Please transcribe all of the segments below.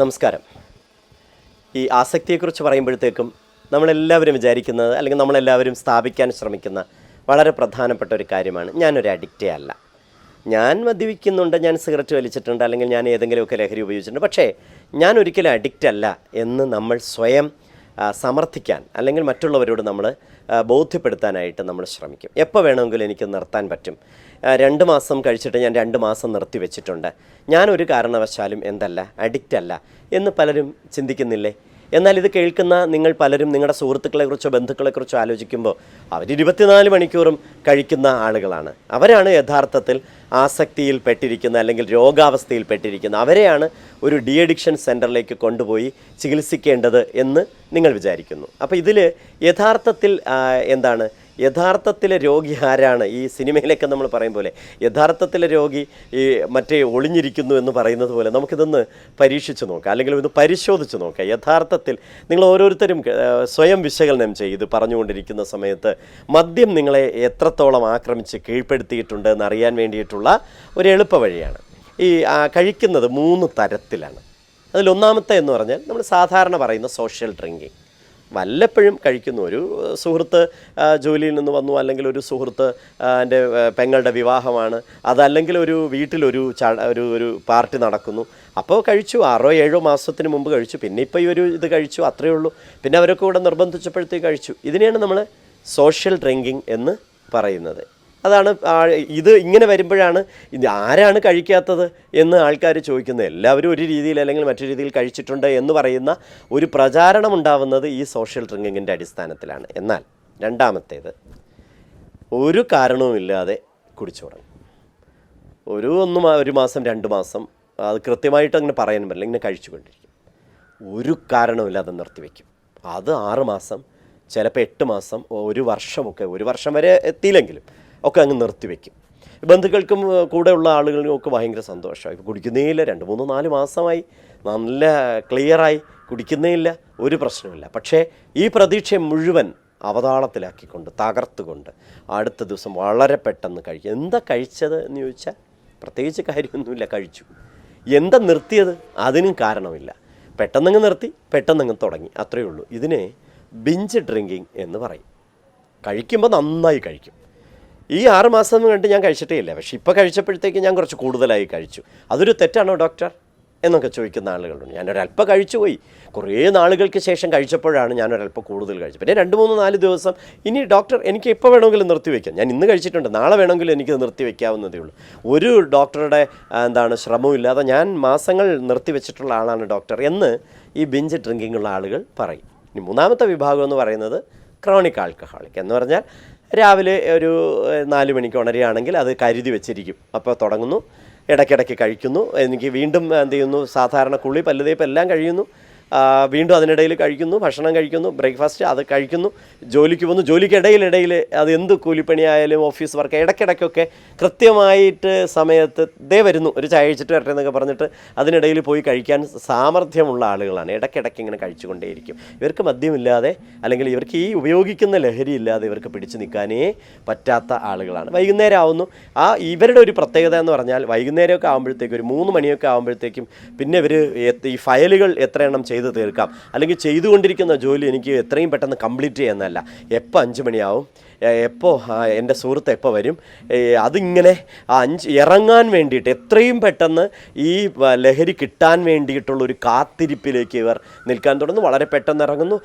നമസ്കാരം. ഈ ആസക്തിയെക്കുറിച്ച് പറയുമ്പോഴത്തേക്കും നമ്മളെല്ലാവരും വിചാരിക്കുന്നത് അല്ലെങ്കിൽ നമ്മളെല്ലാവരും സ്ഥാപിക്കാൻ ശ്രമിക്കുന്ന വളരെ പ്രധാനപ്പെട്ട ഒരു കാര്യമാണ്. ഞാനൊരു അഡിക്റ്റേ അല്ല. ഞാൻ മദ്യപിക്കുന്നുണ്ട് ഞാൻ സിഗരറ്റ് വലിച്ചിട്ടുണ്ട് അല്ലെങ്കിൽ ഞാൻ ഏതെങ്കിലുമൊക്കെ ലഹരി ഉപയോഗിച്ചിട്ടുണ്ട്. പക്ഷേ ഞാൻ ഒരിക്കലും അഡിക്റ്റ് അല്ല എന്ന് നമ്മൾ സ്വയം സമർത്ഥിക്കാൻ അല്ലെങ്കിൽ മറ്റുള്ളവരോട് നമ്മൾ ബോധ്യപ്പെടുത്താനായിട്ട് നമ്മൾ ശ്രമിക്കും. എപ്പോൾ വേണമെങ്കിലും എനിക്ക് നിർത്താൻ പറ്റും. രണ്ട് മാസം കഴിച്ചിട്ട് ഞാൻ രണ്ട് മാസം നിർത്തി വെച്ചിട്ടുണ്ട്. ഞാൻ ഒരു കാരണവശാലും എന്തല്ല അഡിക്റ്റ് അല്ല എന്ന് പലരും ചിന്തിക്കുന്നില്ലേ? എന്നാൽ ഇത് കേൾക്കുന്ന നിങ്ങൾ പലരും നിങ്ങളുടെ സുഹൃത്തുക്കളെക്കുറിച്ചോ ബന്ധുക്കളെക്കുറിച്ചോ ആലോചിക്കുമ്പോൾ അവർ ഇരുപത്തിനാല് മണിക്കൂറും കഴിക്കുന്ന ആളുകളാണ്. അവരാണ് യഥാർത്ഥത്തിൽ ആസക്തിയിൽ പെട്ടിരിക്കുന്ന അല്ലെങ്കിൽ രോഗാവസ്ഥയിൽ പെട്ടിരിക്കുന്ന അവരെയാണ് ഒരു ഡി അഡിക്ഷൻ സെന്ററിലേക്ക് കൊണ്ടുപോയി ചികിത്സിക്കേണ്ടത് എന്ന് നിങ്ങൾ വിചാരിക്കുന്നു. അപ്പോൾ ഇതിൽ യഥാർത്ഥത്തിൽ എന്താണ് യഥാർത്ഥത്തിലെ രോഗി ആരാണ്? ഈ സിനിമയിലൊക്കെ നമ്മൾ പറയും പോലെ യഥാർത്ഥത്തിലെ രോഗി ഈ മറ്റേ ഒളിഞ്ഞിരിക്കുന്നു എന്ന് പറയുന്നത് പോലെ നമുക്കിതൊന്ന് പരീക്ഷിച്ച് നോക്കാം. അല്ലെങ്കിൽ ഇത് പരിശോധിച്ച് നോക്കാം. യഥാർത്ഥത്തിൽ നിങ്ങൾ ഓരോരുത്തരും സ്വയം വിശകലനം ചെയ്ത് പറഞ്ഞുകൊണ്ടിരിക്കുന്ന സമയത്ത് മദ്യം നിങ്ങളെ എത്രത്തോളം ആക്രമിച്ച് കീഴ്പ്പെടുത്തിയിട്ടുണ്ട് എന്ന് അറിയാൻ വേണ്ടിയിട്ടുള്ള ഒരു എളുപ്പ വഴിയാണ്. ഈ കഴിക്കുന്നത് മൂന്ന് തരത്തിലാണ്. അതിലൊന്നാമത്തെ എന്ന് പറഞ്ഞാൽ നമ്മൾ സാധാരണ പറയുന്ന സോഷ്യൽ ഡ്രിങ്കിങ് വല്ലപ്പോഴും കഴിക്കുന്നു. ഒരു സുഹൃത്ത് ജോലിയിൽ നിന്ന് വന്നു അല്ലെങ്കിൽ ഒരു സുഹൃത്ത് എന്റെ പെങ്ങളുടെ വിവാഹമാണ്. അതല്ലെങ്കിൽ ഒരു വീട്ടിലൊരു ഒരു ഒരു പാർട്ടി നടക്കുന്നു. അപ്പോൾ കഴിച്ചു ആറോ ഏഴോ മാസത്തിന് മുമ്പ് കഴിച്ചു. പിന്നെ ഇപ്പോൾ ഈ ഒരു ഇത് കഴിച്ചു അത്രയേ ഉള്ളൂ. പിന്നെ അവരൊക്കെ കൂടെ നിർബന്ധിച്ചപ്പോഴത്തേക്ക് കഴിച്ചു. ഇതിനെയാണ് നമ്മൾ സോഷ്യൽ ഡ്രിങ്കിങ് എന്ന് പറയുന്നത്. അതാണ് ഇത് ഇങ്ങനെ വരുമ്പോഴാണ് ഇത് ആരാണ് കഴിക്കാത്തത് എന്ന് ആൾക്കാർ ചോദിക്കുന്നത്. എല്ലാവരും ഒരു രീതിയിൽ അല്ലെങ്കിൽ മറ്റു രീതിയിൽ കഴിച്ചിട്ടുണ്ട് എന്ന് പറയുന്ന ഒരു പ്രചാരണം ഉണ്ടാവുന്നത് ഈ സോഷ്യൽ ഡ്രിങ്കിങ്ങിന്റെ അടിസ്ഥാനത്തിലാണ്. എന്നാൽ രണ്ടാമത്തേത് ഒരു കാരണവുമില്ലാതെ കുടിച്ചു തുടങ്ങും. ഒരു ഒന്ന് ഒരു മാസം രണ്ട് മാസം അത് കൃത്യമായിട്ട് അങ്ങനെ പറയാൻ പറ്റില്ല. ഇങ്ങനെ കഴിച്ചുകൊണ്ടിരിക്കും. ഒരു കാരണവുമില്ലാതെ നിർത്തിവെക്കും അത് ആറ് മാസം ചിലപ്പോൾ എട്ട് മാസം ഒരു വർഷമൊക്കെ ഒരു വർഷം വരെ എത്തിയില്ലെങ്കിലും ഒക്കെ അങ്ങ് നിർത്തിവെക്കും ബന്ധുക്കൾക്കും കൂടെയുള്ള ആളുകൾക്കും ഒക്കെ ഭയങ്കര സന്തോഷമായി. കുടിക്കുന്നേ ഇല്ല രണ്ട് മൂന്ന് നാല് മാസമായി. നല്ല ക്ലിയറായി കുടിക്കുന്നേ ഇല്ല ഒരു പ്രശ്നമില്ല പക്ഷേ ഈ പ്രതീക്ഷ മുഴുവൻ അവതാളത്തിലാക്കിക്കൊണ്ട് തകർത്തുകൊണ്ട് അടുത്ത ദിവസം വളരെ പെട്ടെന്ന് കഴിക്കും എന്താ കഴിച്ചത് എന്ന് ചോദിച്ചാൽ പ്രത്യേകിച്ച് കാര്യമൊന്നുമില്ല കഴിച്ചു. എന്താ നിർത്തിയത്? അതിനും കാരണമില്ല. പെട്ടെന്നങ്ങ് നിർത്തി പെട്ടെന്നങ്ങ് തുടങ്ങി. അത്രയേ ഉള്ളൂ. ഇതിനെ ബിഞ്ച് ഡ്രിങ്കിങ് എന്ന് പറയും. കഴിക്കുമ്പോൾ നന്നായി കഴിക്കും. ഈ ആറ് മാസം കണ്ട് ഞാൻ കഴിച്ചിട്ടേ ഇല്ല പക്ഷെ ഇപ്പോൾ കഴിച്ചപ്പോഴത്തേക്ക് ഞാൻ കുറച്ച് കൂടുതലായി കഴിച്ചു. അതൊരു തെറ്റാണോ ഡോക്ടർ? എന്നൊക്കെ ചോദിക്കുന്ന ആളുകളുണ്ട്. ഞാനൊരല്പം കഴിച്ചു പോയി കുറേ നാളുകൾക്ക് ശേഷം കഴിച്ചപ്പോഴാണ് ഞാനൊരല്പം കൂടുതൽ കഴിച്ചത്. പിന്നെ രണ്ട് മൂന്ന് നാല് ദിവസം ഇനി ഡോക്ടർ എനിക്ക് എപ്പോൾ വേണമെങ്കിലും നിർത്തിവെക്കാം ഞാൻ ഇന്ന് കഴിച്ചിട്ടുണ്ട്. നാളെ വേണമെങ്കിലും എനിക്ക് നിർത്തിവെക്കാവുന്നതേ ഉള്ളൂ. ഒരു ഡോക്ടറുടെ എന്താണ് ശ്രമമില്ലാതെ ഞാൻ മാസങ്ങൾ നിർത്തി വെച്ചിട്ടുള്ള ആളാണ് ഡോക്ടർ എന്ന് ഈ ബിഞ്ച് ഡ്രിങ്കിങ്ങുള്ള ആളുകൾ പറയും. ഇനി മൂന്നാമത്തെ വിഭാഗം എന്ന് പറയുന്നത് ക്രോണിക് ആൾക്കഹോളിക് എന്ന് പറഞ്ഞാൽ രാവിലെ ഒരു നാല് മണിക്ക് ഉണരുകയാണെങ്കിൽ അത് കരുതി വെച്ചിരിക്കും. അപ്പോൾ തുടങ്ങുന്നു. ഇടയ്ക്കിടയ്ക്ക് കഴിക്കുന്നു. എനിക്ക് വീണ്ടും എന്ത് ചെയ്യുന്നു? സാധാരണ കുളി പല്ലുതേപ്പ് എല്ലാം കഴിയുന്നു. വീണ്ടും അതിനിടയിൽ കഴിക്കുന്നു ഭക്ഷണം കഴിക്കുന്നു ബ്രേക്ക്ഫാസ്റ്റ് അത് കഴിക്കുന്നു ജോലിക്ക് പോകുന്നു. ജോലിക്കിടയിലിടയിൽ അത് എന്ത് കൂലിപ്പണിയായാലും ഓഫീസ് വർക്ക് ഇടയ്ക്കിടയ്ക്കൊക്കെ കൃത്യമായിട്ട് സമയത്ത് ദേ വരുന്നു ഒരു ചായ കഴിച്ചിട്ട് വരട്ടെ എന്നൊക്കെ പറഞ്ഞിട്ട് അതിനിടയിൽ പോയി കഴിക്കാൻ സാമർഥ്യമുള്ള ആളുകളാണ്. ഇടയ്ക്കിടയ്ക്ക് ഇങ്ങനെ കഴിച്ചുകൊണ്ടേയിരിക്കും. ഇവർക്ക് മദ്യമില്ലാതെ അല്ലെങ്കിൽ ഇവർക്ക് ഈ ഉപയോഗിക്കുന്ന ലഹരി ഇല്ലാതെ ഇവർക്ക് പിടിച്ചു നിൽക്കാനേ പറ്റാത്ത ആളുകളാണ്. വൈകുന്നേരം ആവുന്നു ആ ഇവരുടെ ഒരു പ്രത്യേകത എന്ന് പറഞ്ഞാൽ വൈകുന്നേരമൊക്കെ ആകുമ്പോഴത്തേക്കും ഒരു മൂന്ന് മണിയൊക്കെ ആകുമ്പോഴത്തേക്കും പിന്നെ ഇവർ ഈ ഫയലുകൾ എത്ര തീർക്കാം. അല്ലെങ്കിൽ ചെയ്തുകൊണ്ടിരിക്കുന്ന ജോലി എനിക്ക് എത്രയും പെട്ടെന്ന് കംപ്ലീറ്റ് ചെയ്യുന്നതല്ല. എപ്പോൾ അഞ്ച് മണിയാവും? എപ്പോൾ എന്റെ സുഹൃത്ത് എപ്പോൾ വരും? അതിങ്ങനെ അഞ്ച് ഇറങ്ങാൻ വേണ്ടിയിട്ട് എത്രയും പെട്ടെന്ന് ഈ ലഹരി കിട്ടാൻ വേണ്ടിയിട്ടുള്ള ഒരു കാത്തിരിപ്പിലേക്ക് ഇവർ നിൽക്കാൻ തുടങ്ങുന്നു. വളരെ പെട്ടെന്ന് ഇറങ്ങുന്നു.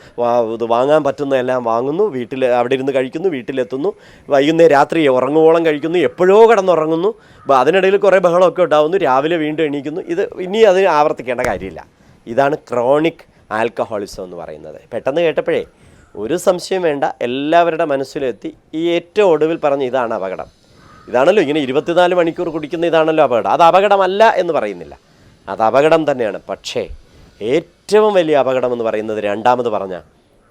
ഇത് വാങ്ങാൻ പറ്റുന്നതെല്ലാം വാങ്ങുന്നു. വീട്ടിൽ അവിടെ ഇരുന്ന് കഴിക്കുന്നു വീട്ടിലെത്തുന്നു. വൈകുന്നേരം രാത്രി ഉറങ്ങുവോളം കഴിക്കുന്നു. എപ്പോഴോ കിടന്നുറങ്ങുന്നു. അതിനിടയിൽ കുറേ ബഹളമൊക്കെ ഉണ്ടാകുന്നു രാവിലെ വീണ്ടും എണീക്കുന്നു. ഇത് ഇനി അത് ആവർത്തിക്കേണ്ട കാര്യമില്ല. ഇതാണ് ക്രോണിക് ആൽക്കഹോളിസം എന്ന് പറയുന്നത്. പെട്ടെന്ന് കേട്ടപ്പോഴേ ഒരു സംശയം വേണ്ട എല്ലാവരുടെ മനസ്സിലെത്തി ഈ ഏറ്റവും ഒടുവിൽ പറഞ്ഞ ഇതാണ് അപകടം. ഇതാണല്ലോ ഇങ്ങനെ ഇരുപത്തിനാല് മണിക്കൂർ കുടിക്കുന്ന ഇതാണല്ലോ അപകടം. അത് അപകടമല്ല എന്ന് പറയുന്നില്ല. അത് അപകടം തന്നെയാണ്. പക്ഷേ ഏറ്റവും വലിയ അപകടം എന്ന് പറയുന്നത് രണ്ടാമത് പറഞ്ഞ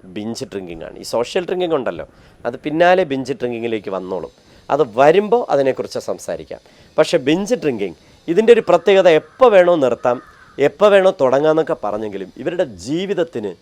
ബിഞ്ച് ഡ്രിങ്കിങ് ആണ്. ഈ സോഷ്യൽ ഡ്രിങ്കിങ് ഉണ്ടല്ലോ അത് പിന്നാലെ ബിഞ്ച് ഡ്രിങ്കിങ്ങിലേക്ക് വന്നോളും. അത് വരുമ്പോൾ അതിനെക്കുറിച്ച് സംസാരിക്കാം. പക്ഷേ ബിഞ്ച് ഡ്രിങ്കിങ് ഇതിന്റെ ഒരു പ്രത്യേകത എപ്പോൾ വേണോ നിർത്താം എപ്പോൾ വേണോ തുടങ്ങാമെന്നൊക്കെ പറഞ്ഞെങ്കിലും ഇവരുടെ ജീവിതത്തിന്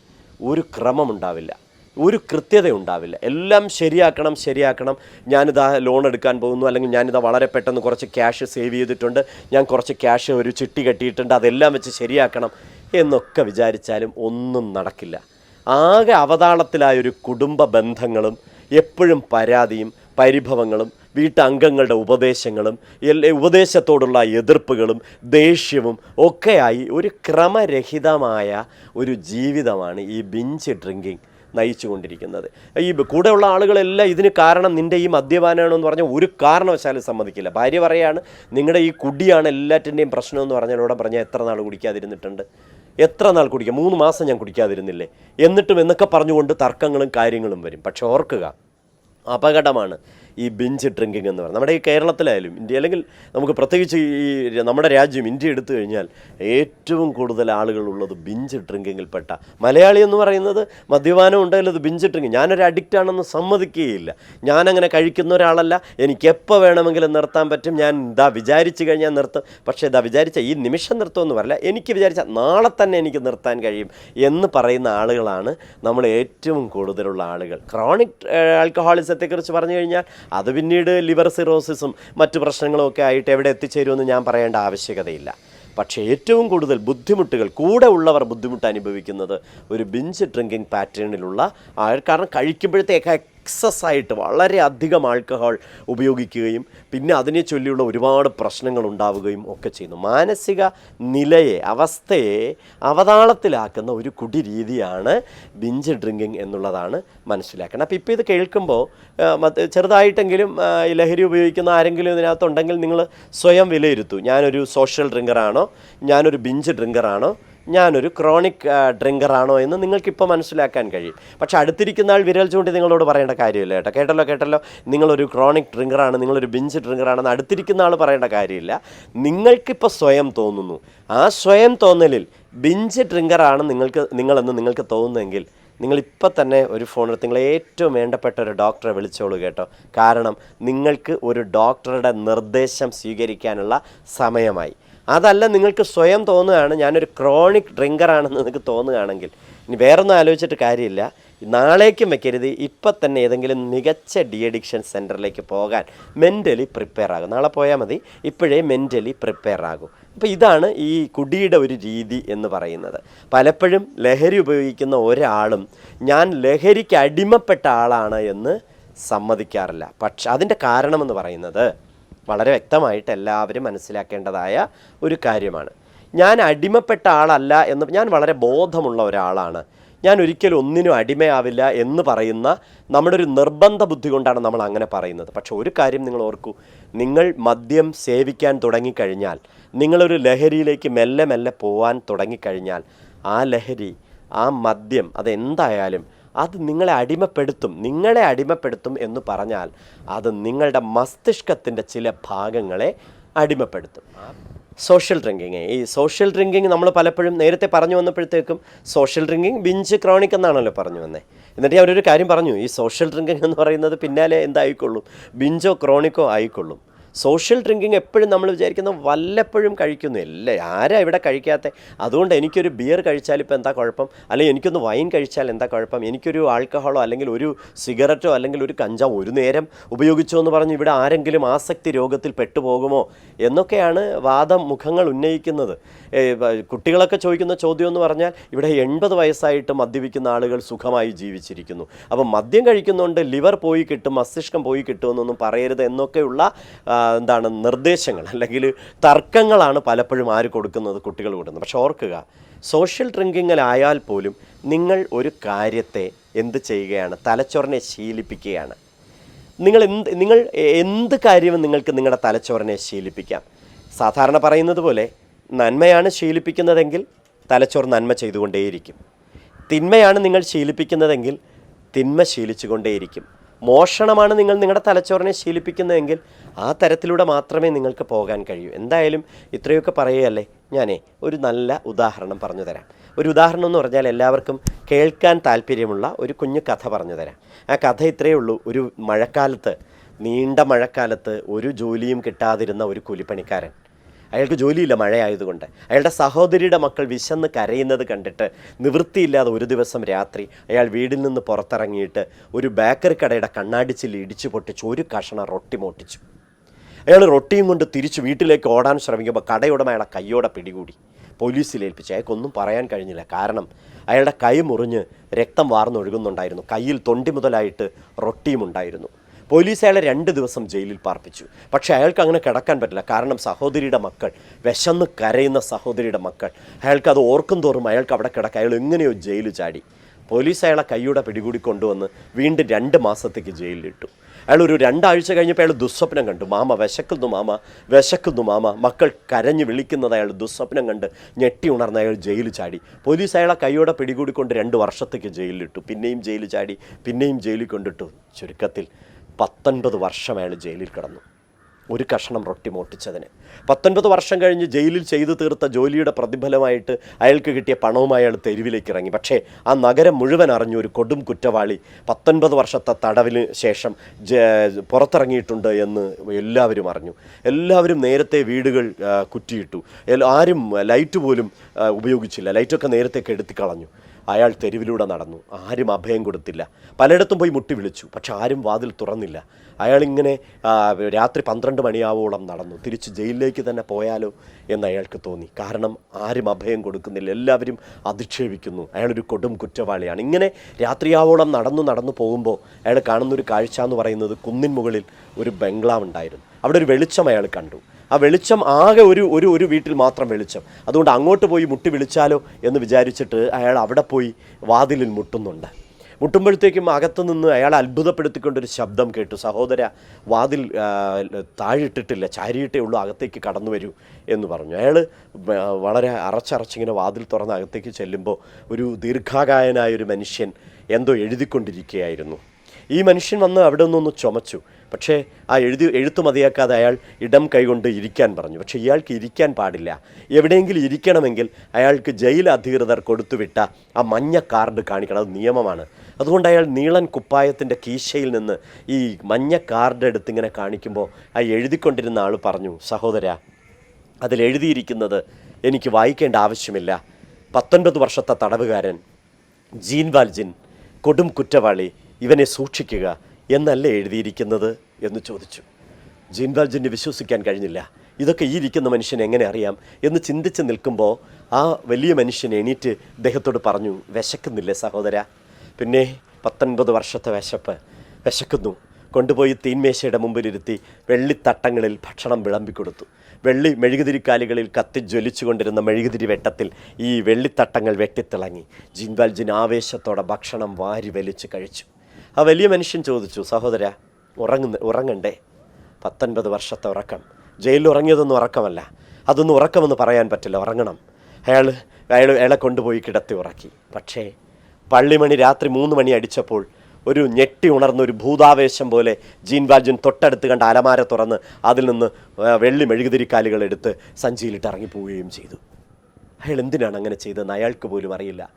ഒരു ക്രമം ഉണ്ടാവില്ല ഒരു കൃത്യത ഉണ്ടാവില്ല എല്ലാം ശരിയാക്കണം ശരിയാക്കണം. ഞാനിതാ ലോൺ എടുക്കാൻ പോകുന്നു അല്ലെങ്കിൽ ഞാനിതാ വളരെ പെട്ടെന്ന് കുറച്ച് ക്യാഷ് സേവ് ചെയ്തിട്ടുണ്ട്. ഞാൻ കുറച്ച് ക്യാഷ് ഒരു ചിട്ടി കെട്ടിയിട്ടുണ്ട് അതെല്ലാം വെച്ച് ശരിയാക്കണം എന്നൊക്കെ വിചാരിച്ചാലും ഒന്നും നടക്കില്ല. ആകെ അവതാളത്തിലായൊരു കുടുംബ ബന്ധങ്ങളും എപ്പോഴും പരാതിയും പരിഭവങ്ങളും വീട്ടംഗങ്ങളുടെ ഉപദേശങ്ങളും ഉപദേശത്തോടുള്ള എതിർപ്പുകളും ദേഷ്യവും ഒക്കെയായി ഒരു ക്രമരഹിതമായ ഒരു ജീവിതമാണ് ഈ ബിഞ്ച് ഡ്രിങ്കിങ് നയിച്ചുകൊണ്ടിരിക്കുന്നത്. ഈ കൂടെയുള്ള ആളുകളെല്ലാം ഇതിന് കാരണം നിന്റെ ഈ മദ്യപാനമാണെന്ന് പറഞ്ഞാൽ ഒരു കാരണവശാലും സമ്മതിക്കില്ല. ഭാര്യ പറയാണ് നിങ്ങളുടെ ഈ കുടിയാണ് എല്ലാറ്റിന്റെയും പ്രശ്നമെന്ന് പറഞ്ഞാൽ ഇവിടെ പറഞ്ഞാൽ എത്ര നാൾ കുടിക്കാതിരുന്നിട്ടുണ്ട്? എത്ര നാൾ കുടിക്കുക മൂന്ന് മാസം ഞാൻ കുടിക്കാതിരുന്നില്ലേ? എന്നിട്ടും എന്നൊക്കെ പറഞ്ഞുകൊണ്ട് തർക്കങ്ങളും കാര്യങ്ങളും വരും. പക്ഷെ ഓർക്കുക അപകടമാണ്. ഈ ബിഞ്ച് ഡ്രിങ്കിങ് എന്ന് പറയുന്നത്. നമ്മുടെ ഈ കേരളത്തിലായാലും ഇന്ത്യ അല്ലെങ്കിൽ നമുക്ക് പ്രത്യേകിച്ച് ഈ നമ്മുടെ രാജ്യം ഇന്ത്യ എടുത്തു കഴിഞ്ഞാൽ ഏറ്റവും കൂടുതൽ ആളുകളുള്ളത് ബിഞ്ച് ഡ്രിങ്കിങ്ങിൽപ്പെട്ട മലയാളി എന്ന് പറയുന്നത് മദ്യപാനം ഉണ്ടെങ്കിൽ അത് ബിഞ്ച് ഡ്രിങ്കിങ് ഞാനൊരു അഡിക്റ്റ് ആണെന്ന് സമ്മതിക്കുകയില്ല. ഞാനങ്ങനെ കഴിക്കുന്ന ഒരാളല്ല. എനിക്ക് എപ്പോൾ വേണമെങ്കിലും നിർത്താൻ പറ്റും. ഞാൻ ഇതാ വിചാരിച്ചു കഴിഞ്ഞാൽ നിർത്തും. പക്ഷേ ഇതാ വിചാരിച്ച ഈ നിമിഷം നിർത്തുമെന്ന് പറയില്ല. എനിക്ക് വിചാരിച്ച നാളെ തന്നെ എനിക്ക് നിർത്താൻ കഴിയും എന്ന് പറയുന്ന ആളുകളാണ് നമ്മൾ ഏറ്റവും കൂടുതലുള്ള ആളുകൾ. ക്രോണിക് ആൽക്കഹോളിസത്തെക്കുറിച്ച് പറഞ്ഞു കഴിഞ്ഞാൽ അത് പിന്നീട് ലിവർ സിറോസിസും മറ്റു പ്രശ്നങ്ങളും ഒക്കെ ആയിട്ട് എവിടെ എത്തിച്ചേരുമെന്ന് ഞാൻ പറയേണ്ട ആവശ്യകതയില്ല. പക്ഷേ ഏറ്റവും കൂടുതൽ ബുദ്ധിമുട്ടുകൾ കൂടെ ഉള്ളവർ ബുദ്ധിമുട്ട് അനുഭവിക്കുന്നത് ഒരു ബിഞ്ച് ഡ്രിങ്കിങ് പാറ്റേണിലുള്ള കാരണം കഴിക്കുമ്പോഴത്തേക്ക് എക്സസ് ആയിട്ട് വളരെ അധികം ആൽക്കഹോൾ ഉപയോഗിക്കുകയും പിന്നെ അതിനെ ചൊല്ലിയുള്ള ഒരുപാട് പ്രശ്നങ്ങൾ ഉണ്ടാവുകയും ഒക്കെ ചെയ്യുന്നു. മാനസിക നിലയെ അവസ്ഥയെ അവതാളത്തിലാക്കുന്ന ഒരു കുടി രീതിയാണ് ബിഞ്ച് ഡ്രിങ്കിങ് എന്നുള്ളതാണ് മനസ്സിലാക്കണം അപ്പോൾ ഇപ്പോൾ ഇത് കേൾക്കുമ്പോൾ ചെറുതായിട്ടെങ്കിലും ലഹരി ഉപയോഗിക്കുന്ന ആരെങ്കിലും ഇതിനകത്തുണ്ടെങ്കിൽ നിങ്ങൾ സ്വയം വിലയിരുത്തൂ. ഞാനൊരു സോഷ്യൽ ഡ്രിങ്കറാണോ ഞാനൊരു ബിഞ്ച് ഡ്രിങ്കറാണോ ഞാനൊരു ക്രോണിക് ഡ്രിങ്കറാണോ എന്ന് നിങ്ങൾക്കിപ്പോൾ മനസ്സിലാക്കാൻ കഴിയും. പക്ഷെ അടുത്തിരിക്കുന്ന ആൾ വിരൽ ചൂണ്ടി നിങ്ങളോട് പറയേണ്ട കാര്യമില്ല കേട്ടോ. കേട്ടല്ലോ കേട്ടല്ലോ. നിങ്ങളൊരു ക്രോണിക് ഡ്രിങ്കറാണ് നിങ്ങളൊരു ബിഞ്ച് ഡ്രിങ്കറാണെന്ന് അടുത്തിരിക്കുന്ന ആൾ പറയേണ്ട കാര്യമില്ല. നിങ്ങൾക്കിപ്പോൾ സ്വയം തോന്നുന്നു. ആ സ്വയം തോന്നലിൽ ബിഞ്ച് ഡ്രിങ്കറാണ് നിങ്ങൾക്ക് നിങ്ങളെന്ന് നിങ്ങൾക്ക് തോന്നുന്നെങ്കിൽ നിങ്ങളിപ്പോൾ തന്നെ ഒരു ഫോൺ എടുത്ത് നിങ്ങൾ ഏറ്റവും വേണ്ടപ്പെട്ട ഒരു ഡോക്ടറെ വിളിച്ചോളൂ കേട്ടോ. കാരണം നിങ്ങൾക്ക് ഒരു ഡോക്ടറുടെ നിർദ്ദേശം സ്വീകരിക്കാനുള്ള സമയമായി. അതല്ല നിങ്ങൾക്ക് സ്വയം തോന്നുകയാണ് ഞാനൊരു ക്രോണിക് ഡ്രിങ്കറാണെന്ന് നിങ്ങൾക്ക് തോന്നുകയാണെങ്കിൽ. ഇനി വേറൊന്നും ആലോചിച്ചിട്ട് കാര്യമില്ല. നാളേക്കും വെക്കരുത്. ഇപ്പം തന്നെ ഏതെങ്കിലും മികച്ച ഡി അഡിക്ഷൻ സെന്ററിലേക്ക് പോകാൻ മെന്റലി പ്രിപ്പയർ ആകും. നാളെ പോയാൽ മതി. ഇപ്പോഴേ മെന്റലി പ്രിപ്പയർ ആകും. അപ്പോൾ ഇതാണ് ഈ കുടിയുടെ ഒരു രീതി എന്ന് പറയുന്നത്. പലപ്പോഴും ലഹരി ഉപയോഗിക്കുന്ന ഒരാളും ഞാൻ ലഹരിക്ക് അടിമപ്പെട്ട ആളാണ് എന്ന് സമ്മതിക്കാറില്ല. പക്ഷെ അതിന്റെ കാരണമെന്ന് പറയുന്നത് വളരെ വ്യക്തമായിട്ട് എല്ലാവരും മനസ്സിലാക്കേണ്ടതായ ഒരു കാര്യമാണ്. ഞാൻ അടിമപ്പെട്ട ആളല്ല എന്ന് ഞാൻ വളരെ ബോധമുള്ള ഒരാളാണ്. ഞാൻ ഒരിക്കലും ഒന്നിനും അടിമയാവില്ല എന്ന് പറയുന്ന നമ്മുടെ ഒരു നിർബന്ധ ബുദ്ധി കൊണ്ടാണ് നമ്മൾ അങ്ങനെ പറയുന്നത്. പക്ഷേ ഒരു കാര്യം നിങ്ങൾ ഓർക്കൂ. നിങ്ങൾ മദ്യം സേവിക്കാൻ തുടങ്ങിക്കഴിഞ്ഞാൽ നിങ്ങളൊരു ലഹരിയിലേക്ക് മെല്ലെ മെല്ലെ പോവാൻ തുടങ്ങിക്കഴിഞ്ഞാൽ ആ ലഹരി ആ മദ്യം അതെന്തായാലും അത് നിങ്ങളെ അടിമപ്പെടുത്തും നിങ്ങളെ അടിമപ്പെടുത്തും എന്ന് പറഞ്ഞാൽ അത് നിങ്ങളുടെ മസ്തിഷ്കത്തിന്റെ ചില ഭാഗങ്ങളെ അടിമപ്പെടുത്തും. സോഷ്യൽ ഡ്രിങ്കിങ് ഈ സോഷ്യൽ ഡ്രിങ്കിങ് നമ്മൾ പലപ്പോഴും നേരത്തെ പറഞ്ഞു വന്നപ്പോഴത്തേക്കും സോഷ്യൽ ഡ്രിങ്കിങ് ബിഞ്ച് ക്രോണിക് എന്നാണല്ലോ പറഞ്ഞു വന്നേ. എന്നിട്ട് ഞാൻ ഒരു കാര്യം പറഞ്ഞു ഈ സോഷ്യൽ ഡ്രിങ്കിങ് എന്ന് പറയുന്നത് പിന്നാലെ എന്തായിക്കൊള്ളും? ബിഞ്ചോ ക്രോണിക്കോ ആയിക്കൊള്ളും. സോഷ്യൽ ഡ്രിങ്കിങ് എപ്പോഴും നമ്മൾ വിചാരിക്കുന്ന വല്ലപ്പോഴും കഴിക്കുന്നു. ഇല്ല ആരാ ഇവിടെ കഴിക്കാത്ത? അതുകൊണ്ട് എനിക്കൊരു ബിയർ കഴിച്ചാൽ ഇപ്പോൾ എന്താ കുഴപ്പം? അല്ലെങ്കിൽ എനിക്കൊന്ന് വൈൻ കഴിച്ചാൽ എന്താ കുഴപ്പം? എനിക്കൊരു ആൾക്കഹോളോ അല്ലെങ്കിൽ ഒരു സിഗരറ്റോ അല്ലെങ്കിൽ ഒരു കഞ്ചാവോ ഒരു നേരം ഉപയോഗിച്ചോ എന്ന് പറഞ്ഞ് ഇവിടെ ആരെങ്കിലും ആസക്തി രോഗത്തിൽ പെട്ടുപോകുമോ എന്നൊക്കെയാണ് വാദം മുഖങ്ങൾ ഉന്നയിക്കുന്നത്. കുട്ടികളൊക്കെ ചോദിക്കുന്ന ചോദ്യം എന്ന് പറഞ്ഞാൽ ഇവിടെ എൺപത് വയസ്സായിട്ട് മദ്യപിക്കുന്ന ആളുകൾ സുഖമായി ജീവിച്ചിരിക്കുന്നു. അപ്പം മദ്യം കഴിക്കുന്നുണ്ട് ലിവർ പോയി കിട്ടും മസ്തിഷ്കം പോയി കിട്ടുമെന്നൊന്നും പറയരുത് എന്നൊക്കെയുള്ള എന്താണ് നിർദ്ദേശങ്ങൾ അല്ലെങ്കിൽ തർക്കങ്ങളാണ് പലപ്പോഴും ആര് കൊടുക്കുന്നത് കുട്ടികൾ കൊടുക്കുന്നത്. പക്ഷെ ഓർക്കുക സോഷ്യൽ ഡ്രിങ്കിങ്ങിലായാൽ പോലും നിങ്ങൾ ഒരു കാര്യത്തെ എന്ത് ചെയ്യുകയാണ്? തലച്ചോറിനെ ശീലിപ്പിക്കുകയാണ്. നിങ്ങൾ എന്ത് നിങ്ങൾ എന്ത് കാര്യവും നിങ്ങൾക്ക് നിങ്ങളുടെ തലച്ചോറിനെ ശീലിപ്പിക്കാം. സാധാരണ പറയുന്നത് പോലെ നന്മയാണ് ശീലിപ്പിക്കുന്നതെങ്കിൽ തലച്ചോറ് നന്മ ചെയ്തുകൊണ്ടേയിരിക്കും. തിന്മയാണ് നിങ്ങൾ ശീലിപ്പിക്കുന്നതെങ്കിൽ തിന്മ ശീലിച്ചുകൊണ്ടേയിരിക്കും. മോഷണമാണ് നിങ്ങൾ നിങ്ങളുടെ തലച്ചോറിനെ ശീലിപ്പിക്കുന്നതെങ്കിൽ ആ തരത്തിലൂടെ മാത്രമേ നിങ്ങൾക്ക് പോകാൻ കഴിയൂ. എന്തായാലും ഇത്രയൊക്കെ പറയുകയല്ലേ? ഞാനേ ഒരു നല്ല ഉദാഹരണം പറഞ്ഞു തരാം. ഒരു ഉദാഹരണം എന്ന് പറഞ്ഞാൽ എല്ലാവർക്കും കേൾക്കാൻ താല്പര്യമുള്ള ഒരു കുഞ്ഞു കഥ പറഞ്ഞു തരാം. ആ കഥ ഇത്രയേ ഉള്ളൂ. ഒരു മഴക്കാലത്ത് നീണ്ട മഴക്കാലത്ത് ഒരു ജോലിയും കിട്ടാതിരുന്ന ഒരു കൂലിപ്പണിക്കാരൻ. അയാൾക്ക് ജോലിയില്ല മഴയായതുകൊണ്ട്. അയാളുടെ സഹോദരിയുടെ മക്കൾ വിശന്ന് കരയുന്നത് കണ്ടിട്ട് നിവൃത്തിയില്ലാതെ ഒരു ദിവസം രാത്രി അയാൾ വീടിൽ നിന്ന് പുറത്തിറങ്ങിയിട്ട് ഒരു ബേക്കറി കടയുടെ കണ്ണാടിച്ചിൽ ഇടിച്ചു പൊട്ടിച്ച് ഒരു കഷണം റൊട്ടി മോട്ടിച്ചു. അയാൾ റൊട്ടിയും കൊണ്ട് തിരിച്ച് വീട്ടിലേക്ക് ഓടാൻ ശ്രമിക്കുമ്പോൾ കടയുടമ അയാളെ കയ്യോടെ പിടികൂടി. പോലീസിൽ ഏൽപ്പിച്ച്. അയാൾക്കൊന്നും പറയാൻ കഴിഞ്ഞില്ല. കാരണം അയാളുടെ കൈ മുറിഞ്ഞ് രക്തം വാർന്നൊഴുകുന്നുണ്ടായിരുന്നു. കയ്യിൽ തൊണ്ടി മുതലായിട്ട് റൊട്ടിയും ഉണ്ടായിരുന്നു. പോലീസ് അയാളെ രണ്ട് ദിവസം ജയിലിൽ പാർപ്പിച്ചു. പക്ഷേ അയാൾക്ക് അങ്ങനെ കിടക്കാൻ പറ്റില്ല. കാരണം സഹോദരിയുടെ മക്കൾ വിശന്ന് കരയുന്ന സഹോദരിയുടെ മക്കൾ. അയാൾക്ക് അത് ഓർക്കും തോറും അയാൾക്ക് അവിടെ കിടക്കുക അയാൾ എങ്ങനെയോ ജയിലിൽ ചാടി. പോലീസ് അയാളെ കൈയുടെ പിടികൂടി കൊണ്ടുവന്ന് വീണ്ടും രണ്ട് മാസത്തേക്ക് ജയിലിലിട്ടു. അയാൾ ഒരു രണ്ടാഴ്ച കഴിഞ്ഞപ്പോൾ അയാൾ ദുസ്വപ്നം കണ്ടു. മാമ വിശക്കുന്നു മാമ വിശക്കുന്നു മാമ. മക്കൾ കരഞ്ഞു വിളിക്കുന്നത് അയാൾ ദുസ്വപ്നം കണ്ട് ഞെട്ടി ഉണർന്ന് അയാൾ ജയിലിൽ ചാടി. പോലീസ് അയാളെ കൈയോടെ പിടികൂടിക്കൊണ്ട് രണ്ട് വർഷത്തേക്ക് ജയിലിലിട്ടു. പിന്നെയും ജയിലിൽ ചാടി പിന്നെയും ജയിലിൽ കൊണ്ടിട്ടു. ചുരുക്കത്തിൽ പത്തൊൻപത് വർഷം അയാൾ ജയിലിൽ കിടന്നു. ഒരു കഷണം റൊട്ടി മോട്ടിച്ചതിന് പത്തൊൻപത് വർഷം കഴിഞ്ഞ് ജയിലിൽ ചെയ്തു തീർത്ത ജോലിയുടെ പ്രതിഫലമായിട്ട് അയാൾക്ക് കിട്ടിയ പണവുമായി അയാൾ തെരുവിലേക്ക് ഇറങ്ങി. പക്ഷേ ആ നഗരം മുഴുവൻ അറിഞ്ഞു ഒരു കൊടും കുറ്റവാളി പത്തൊൻപത് വർഷത്തെ തടവിന് ശേഷം പുറത്തിറങ്ങിയിട്ടുണ്ട് എന്ന് എല്ലാവരും അറിഞ്ഞു. എല്ലാവരും നേരത്തെ വീടുകൾ കുറ്റിയിട്ടു. ആരും ലൈറ്റ് പോലും ഉപയോഗിച്ചില്ല. ലൈറ്റൊക്കെ നേരത്തേക്ക് എടുത്തി കളഞ്ഞു. അയാൾ തെരുവിലൂടെ നടന്നു. ആരും അഭയം കൊടുത്തില്ല. പലയിടത്തും പോയി മുട്ടി വിളിച്ചു. പക്ഷെ ആരും വാതിൽ തുറന്നില്ല. അയാളിങ്ങനെ രാത്രി പന്ത്രണ്ട് മണിയാവോളം നടന്നു. തിരിച്ച് ജയിലിലേക്ക് തന്നെ പോയാലോ എന്ന് അയാൾക്ക് തോന്നി. കാരണം ആരും അഭയം കൊടുക്കുന്നില്ല. എല്ലാവരും അധിക്ഷേപിക്കുന്നു. അയാളൊരു കൊടും കുറ്റവാളിയാണ്. ഇങ്ങനെ രാത്രിയാവോളം നടന്നു നടന്നു പോകുമ്പോൾ അയാൾ കാണുന്നൊരു കാഴ്ച എന്ന് പറയുന്നത് കുന്നിൻ മുകളിൽ ഒരു ബംഗ്ലാവ് ഉണ്ടായിരുന്നു. അവിടെ ഒരു വെളിച്ചം അയാൾ കണ്ടു. ആ വെളിച്ചം ആകെ ഒരു ഒരു ഒരു വീട്ടിൽ മാത്രം വെളിച്ചം. അതുകൊണ്ട് അങ്ങോട്ട് പോയി മുട്ടി വിളിച്ചാലോ എന്ന് വിചാരിച്ചിട്ട് അയാൾ അവിടെ പോയി വാതിലിൽ മുട്ടുന്നുണ്ട്. മുട്ടുമ്പോഴത്തേക്കും അകത്തു നിന്ന് അയാളെ അത്ഭുതപ്പെടുത്തിക്കൊണ്ടൊരു ശബ്ദം കേട്ടു. സഹോദര വാതിൽ താഴിട്ടിട്ടില്ല ചാരിയിട്ടേ ഉള്ളൂ അകത്തേക്ക് കടന്നു വരൂ എന്ന് പറഞ്ഞു. അയാൾ വളരെ അറച്ചറച്ചിങ്ങനെ വാതിൽ തുറന്ന് അകത്തേക്ക് ചെല്ലുമ്പോൾ ഒരു ദീർഘാകായനായ ഒരു മനുഷ്യൻ എന്തോ എഴുതിക്കൊണ്ടിരിക്കുകയായിരുന്നു. ഈ മനുഷ്യൻ വന്ന് അവിടെ നിന്നൊന്ന് ചുമച്ചു. പക്ഷേ ആ എഴുതി എഴുത്ത് മതിയാക്കാതെ അയാൾ ഇടം കൈകൊണ്ട് ഇരിക്കാൻ പറഞ്ഞു. പക്ഷേ ഇയാൾക്ക് ഇരിക്കാൻ പാടില്ല. എവിടെയെങ്കിലും ഇരിക്കണമെങ്കിൽ അയാൾക്ക് ജയിൽ അധികൃതർ കൊടുത്തുവിട്ട ആ മഞ്ഞ കാർഡ് കാണിക്കണം. അത് നിയമമാണ്. അതുകൊണ്ട് അയാൾ നീളൻ കുപ്പായത്തിന്റെ കീശയിൽ നിന്ന് ഈ മഞ്ഞ കാർഡ് എടുത്ത് ഇങ്ങനെ കാണിക്കുമ്പോൾ ആ എഴുതിക്കൊണ്ടിരുന്ന ആൾ പറഞ്ഞു സഹോദര അതിൽ എഴുതിയിരിക്കുന്നത് എനിക്ക് വായിക്കേണ്ട ആവശ്യമില്ല. പത്തൊൻപത് വർഷത്തെ തടവുകാരൻ ജീൻ വാൽജിൻ കൊടും കുറ്റവാളി ഇവനെ സൂക്ഷിക്കുക. എന്നല്ലേ എഴുതിയിരിക്കുന്നത് എന്ന് ചോദിച്ചു. ജീൻബാൽജിന് വിശ്വസിക്കാൻ കഴിഞ്ഞില്ല. ഇതൊക്കെ ഈ ഇരിക്കുന്ന മനുഷ്യൻ എങ്ങനെ അറിയാം എന്ന് ചിന്തിച്ച് നിൽക്കുമ്പോൾ ആ വലിയ മനുഷ്യൻ എണീറ്റ് അദ്ദേഹത്തോട് പറഞ്ഞു വിശക്കുന്നില്ലേ സഹോദര? പിന്നെ പത്തൊൻപത് വർഷത്തെ വിശപ്പ്. വിശക്കുന്നു. കൊണ്ടുപോയി തീൻമേശയുടെ മുമ്പിലിരുത്തി വെള്ളിത്തട്ടങ്ങളിൽ ഭക്ഷണം വിളമ്പിക്കൊടുത്തു. വെള്ളി മെഴുകുതിരിക്കാലുകളിൽ കത്തി ജ്വലിച്ചുകൊണ്ടിരുന്ന മെഴുകുതിരി വെട്ടത്തിൽ ഈ വെള്ളിത്തട്ടങ്ങൾ വെട്ടിത്തിളങ്ങി. ജിൻവാൽജിൻ ആവേശത്തോടെ ഭക്ഷണം വാരി വലിച്ചു കഴിച്ചു. ആ വലിയ മനുഷ്യൻ ചോദിച്ചു സഹോദര ഉറങ്ങുന്ന ഉറങ്ങണ്ടേ? പത്തൊൻപത് വർഷത്തെ ഉറക്കം. ജയിലിൽ ഉറങ്ങിയതൊന്നും ഉറക്കമല്ല. അതൊന്നും ഉറക്കമെന്ന് പറയാൻ പറ്റില്ല. ഉറങ്ങണം. അയാൾ അയാൾ അയാളെ കൊണ്ടുപോയി കിടത്തി ഉറക്കി. പക്ഷേ പള്ളിമണി രാത്രി മൂന്ന് മണി അടിച്ചപ്പോൾ ഒരു ഞെട്ടി ഉണർന്ന ഒരു ഭൂതാവേശം പോലെ ജീൻ വാൽജുൻ തൊട്ടടുത്ത് കണ്ട അലമാര തുറന്ന് അതിൽ നിന്ന് വെള്ളി മെഴുകുതിരിക്കാലുകൾ എടുത്ത് സഞ്ചിയിലിട്ട് ഇറങ്ങിപ്പോവുകയും ചെയ്തു. അയാൾ എന്തിനാണ് അങ്ങനെ ചെയ്തതെന്ന് അയാൾക്ക് പോലും അറിയില്ല.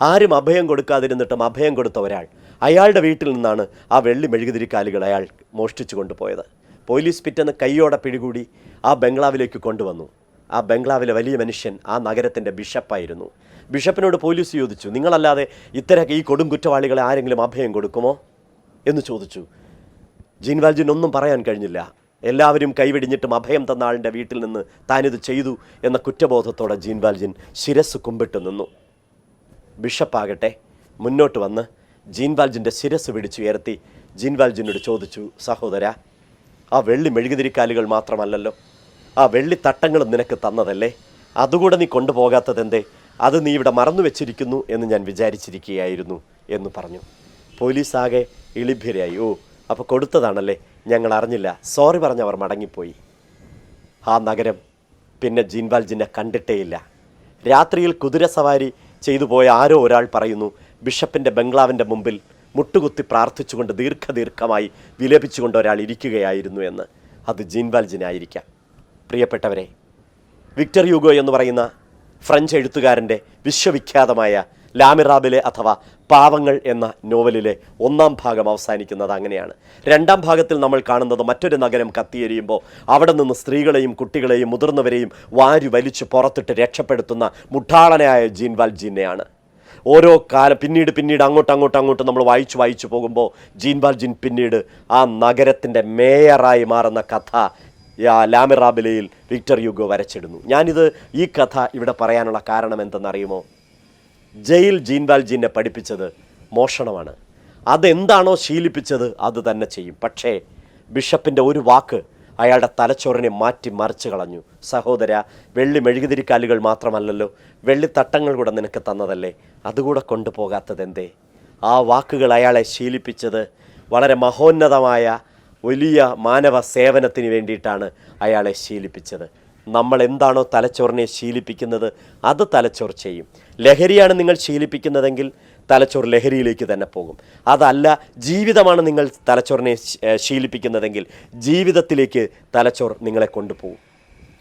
ആരും അഭയം കൊടുക്കാതിരുന്നിട്ടും അഭയം കൊടുത്ത ഒരാൾ. അയാളുടെ വീട്ടിൽ നിന്നാണ് ആ വെള്ളി മെഴുകുതിരിക്കാലുകൾ അയാൾ മോഷ്ടിച്ചു കൊണ്ടുപോയത്. പോലീസ് പിറ്റേന്ന് കൈയോടെ പിടികൂടി ആ ബംഗ്ലാവിലേക്ക് കൊണ്ടുവന്നു. ആ ബംഗ്ലാവിലെ വലിയ മനുഷ്യൻ ആ നഗരത്തിന്റെ ബിഷപ്പായിരുന്നു. ബിഷപ്പിനോട് പോലീസ് ചോദിച്ചു നിങ്ങളല്ലാതെ ഇത്തരം ഈ കൊടും കുറ്റവാളികളെ ആരെങ്കിലും അഭയം കൊടുക്കുമോ? എന്ന് ചോദിച്ചു. ജീൻവാൽജിൻ ഒന്നും പറയാൻ കഴിഞ്ഞില്ല. എല്ലാവരും കൈവെടിഞ്ഞിട്ടും അഭയം തന്ന ആളിന്റെ വീട്ടിൽ നിന്ന് താനിത് ചെയ്തു എന്ന കുറ്റബോധത്തോടെ ജീൻവാൽജിൻ ശിരസ് കുമ്പിട്ട് നിന്നു. ബിഷപ്പാകട്ടെ മുന്നോട്ട് വന്ന് ജീൻവാൽജിന്റെ ശിരസ് പിടിച്ചുയർത്തി ജീൻവാൽജിനോട് ചോദിച്ചു സഹോദര ആ വെള്ളി മെഴുകുതിരിക്കാലുകൾ മാത്രമല്ലല്ലോ ആ വെള്ളി തട്ടങ്ങളും നിനക്ക് തന്നതല്ലേ? അതുകൂടെ നീ കൊണ്ടുപോകാത്തതെന്തേ? അത് നീ ഇവിടെ മറന്നു വെച്ചിരിക്കുന്നു എന്ന് ഞാൻ വിചാരിച്ചിരിക്കുകയായിരുന്നു എന്ന് പറഞ്ഞു. പോലീസ് ആകെ ഇളിഭ്യരായി. ഓ അപ്പോൾ കൊടുത്തതാണല്ലേ? ഞങ്ങൾ അറിഞ്ഞില്ല. സോറി പറഞ്ഞവർ മടങ്ങിപ്പോയി. ആ നഗരം പിന്നെ ജീൻവാൽജിനെ കണ്ടിട്ടേയില്ല. രാത്രിയിൽ കുതിരസവാരി ചെയ്തു പോയ ആരോ ഒരാൾ പറയുന്നു ബിഷപ്പിന്റെ ബംഗ്ലാവിന്റെ മുമ്പിൽ മുട്ടുകുത്തി പ്രാർത്ഥിച്ചുകൊണ്ട് ദീർഘദീർഘമായി വിലപിച്ചുകൊണ്ട് ഒരാൾ ഇരിക്കുകയായിരുന്നു എന്ന്. അത് ജിൻവാൽജിനായിരിക്കാം പ്രിയപ്പെട്ടവരെ വിക്ടർ യൂഗോ എന്ന് പറയുന്ന ഫ്രഞ്ച് എഴുത്തുകാരന്റെ വിശ്വവിഖ്യാതമായ ലാമിറാബിലെ അഥവാ പാവങ്ങൾ എന്ന നോവലിലെ ഒന്നാം ഭാഗം അവസാനിക്കുന്നത് അങ്ങനെയാണ്. രണ്ടാം ഭാഗത്തിൽ നമ്മൾ കാണുന്നത് മറ്റൊരു നഗരം കത്തിയെരിയുമ്പോൾ അവിടെ നിന്ന് സ്ത്രീകളെയും കുട്ടികളെയും മുതിർന്നവരെയും വാരി വലിച്ചു പുറത്തിട്ട് രക്ഷപ്പെടുത്തുന്ന മുഠാളനായ ജീൻവാൽ ജീനെയാണ് ഓരോ കാലം പിന്നീട് പിന്നീട് അങ്ങോട്ട് അങ്ങോട്ട് അങ്ങോട്ട് നമ്മൾ വായിച്ചു വായിച്ചു പോകുമ്പോൾ ജീൻവാൽ ജിൻ പിന്നീട് ആ നഗരത്തിന്റെ മേയറായി മാറുന്ന കഥ ലാമിറാബിലയിൽ വിക്ടർ യുഗോ വരച്ചിടുന്നു. ഞാനിത് ഈ കഥ ഇവിടെ പറയാനുള്ള കാരണം എന്തെന്നറിയുമോ? ജയിൽ ജീൻവാൽ ജീനെ പഠിപ്പിച്ചത് മോഷണമാണ്. അതെന്താണോ ശീലിപ്പിച്ചത് അത് തന്നെ ചെയ്യും. പക്ഷേ ബിഷപ്പിന്റെ ഒരു വാക്ക് അയാളുടെ തലച്ചോറിനെ മാറ്റി മറിച്ച് കളഞ്ഞു. സഹോദര വെള്ളി മെഴുകുതിരിക്കാലുകൾ മാത്രമല്ലല്ലോ വെള്ളിത്തട്ടങ്ങൾ കൂടെ നിനക്ക് തന്നതല്ലേ? അതുകൂടെ കൊണ്ടുപോകാത്തതെന്തേ ആ വാക്കുകൾ അയാളെ ശീലിപ്പിച്ചത് വളരെ മഹോന്നതമായ വലിയ മാനവ സേവനത്തിന് വേണ്ടിയിട്ടാണ് അയാളെ ശീലിപ്പിച്ചത്. നമ്മൾ എന്താണോ തലച്ചോറിനെ ശീലിപ്പിക്കുന്നത് അത് തലച്ചോർ ചെയ്യും. ലഹരിയാണ് നിങ്ങൾ ശീലിപ്പിക്കുന്നതെങ്കിൽ തലച്ചോർ ലഹരിയിലേക്ക് തന്നെ പോകും. അതല്ല ജീവിതമാണ് നിങ്ങൾ തലച്ചോറിനെ ശീലിപ്പിക്കുന്നതെങ്കിൽ ജീവിതത്തിലേക്ക് തലച്ചോർ നിങ്ങളെ കൊണ്ടുപോകും.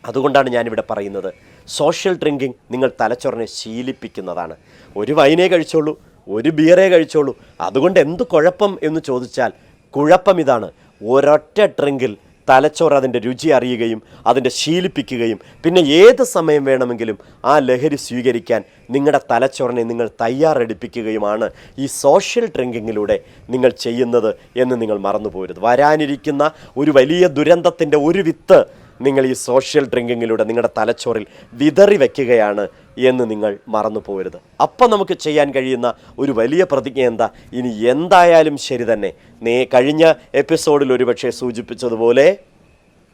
അതുകൊണ്ടാണ് ഞാനിവിടെ പറയുന്നത്. സോഷ്യൽ ഡ്രിങ്കിങ് നിങ്ങൾ തലച്ചോറിനെ ശീലിപ്പിക്കുന്നതാണ്. ഒരു വൈനേ കഴിച്ചോളൂ ഒരു ബിയറേ കഴിച്ചോളൂ. അതുകൊണ്ട് എന്ത് കുഴപ്പം എന്ന് ചോദിച്ചാൽ കുഴപ്പം ഇതാണ്. ഒരൊറ്റ ഡ്രിങ്കിൽ തലച്ചോറ് അതിന്റെ രുചി അറിയുകയും അതിന്റെ ശീലിപ്പിക്കുകയും പിന്നെ ഏത് സമയം വേണമെങ്കിലും ആ ലഹരി സ്വീകരിക്കാൻ നിങ്ങളുടെ തലച്ചോറിനെ നിങ്ങൾ തയ്യാറെടുപ്പിക്കുകയുമാണ് ഈ സോഷ്യൽ ഡ്രിങ്കിങ്ങിലൂടെ നിങ്ങൾ ചെയ്യുന്നത് എന്ന് നിങ്ങൾ മറന്നു പോരുത് വരാനിരിക്കുന്ന ഒരു വലിയ ദുരന്തത്തിന്റെ ഒരു വിത്ത് നിങ്ങൾ ഈ സോഷ്യൽ ഡ്രിങ്കിങ്ങിലൂടെ നിങ്ങളുടെ തലച്ചോറിൽ വിതറി വയ്ക്കുകയാണ് എന്ന് നിങ്ങൾ മറന്നു പോകരുത് അപ്പം നമുക്ക് ചെയ്യാൻ കഴിയുന്ന ഒരു വലിയ പ്രതിജ്ഞ എന്താ? ഇനി എന്തായാലും ശരി തന്നെ. നേ കഴിഞ്ഞ എപ്പിസോഡിൽ ഒരുപക്ഷെ സൂചിപ്പിച്ചതുപോലെ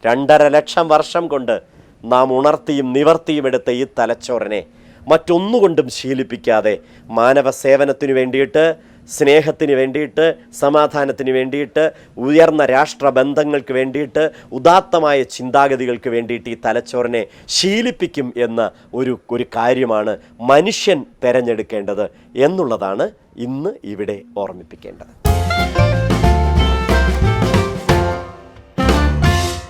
രണ്ടര ലക്ഷം വർഷം കൊണ്ട് നാം ഉണർത്തിയും നിവർത്തിയും എടുത്ത ഈ തലച്ചോറിനെ മറ്റൊന്നുകൊണ്ടും ശീലിപ്പിക്കാതെ മാനവ സേവനത്തിനു വേണ്ടിയിട്ട് സ്നേഹത്തിന് വേണ്ടിയിട്ട് സമാധാനത്തിന് വേണ്ടിയിട്ട് ഉയർന്ന രാഷ്ട്രബന്ധങ്ങൾക്ക് വേണ്ടിയിട്ട് ഉദാത്തമായ ചിന്താഗതികൾക്ക് വേണ്ടിയിട്ട് ഈ തലച്ചോറിനെ ശീലിപ്പിക്കും എന്ന ഒരു ഒരു കാര്യമാണ് മനുഷ്യൻ തിരഞ്ഞെടുക്കേണ്ടത് എന്നുള്ളതാണ് ഇന്ന് ഇവിടെ ഓർമ്മിപ്പിക്കേണ്ടത്.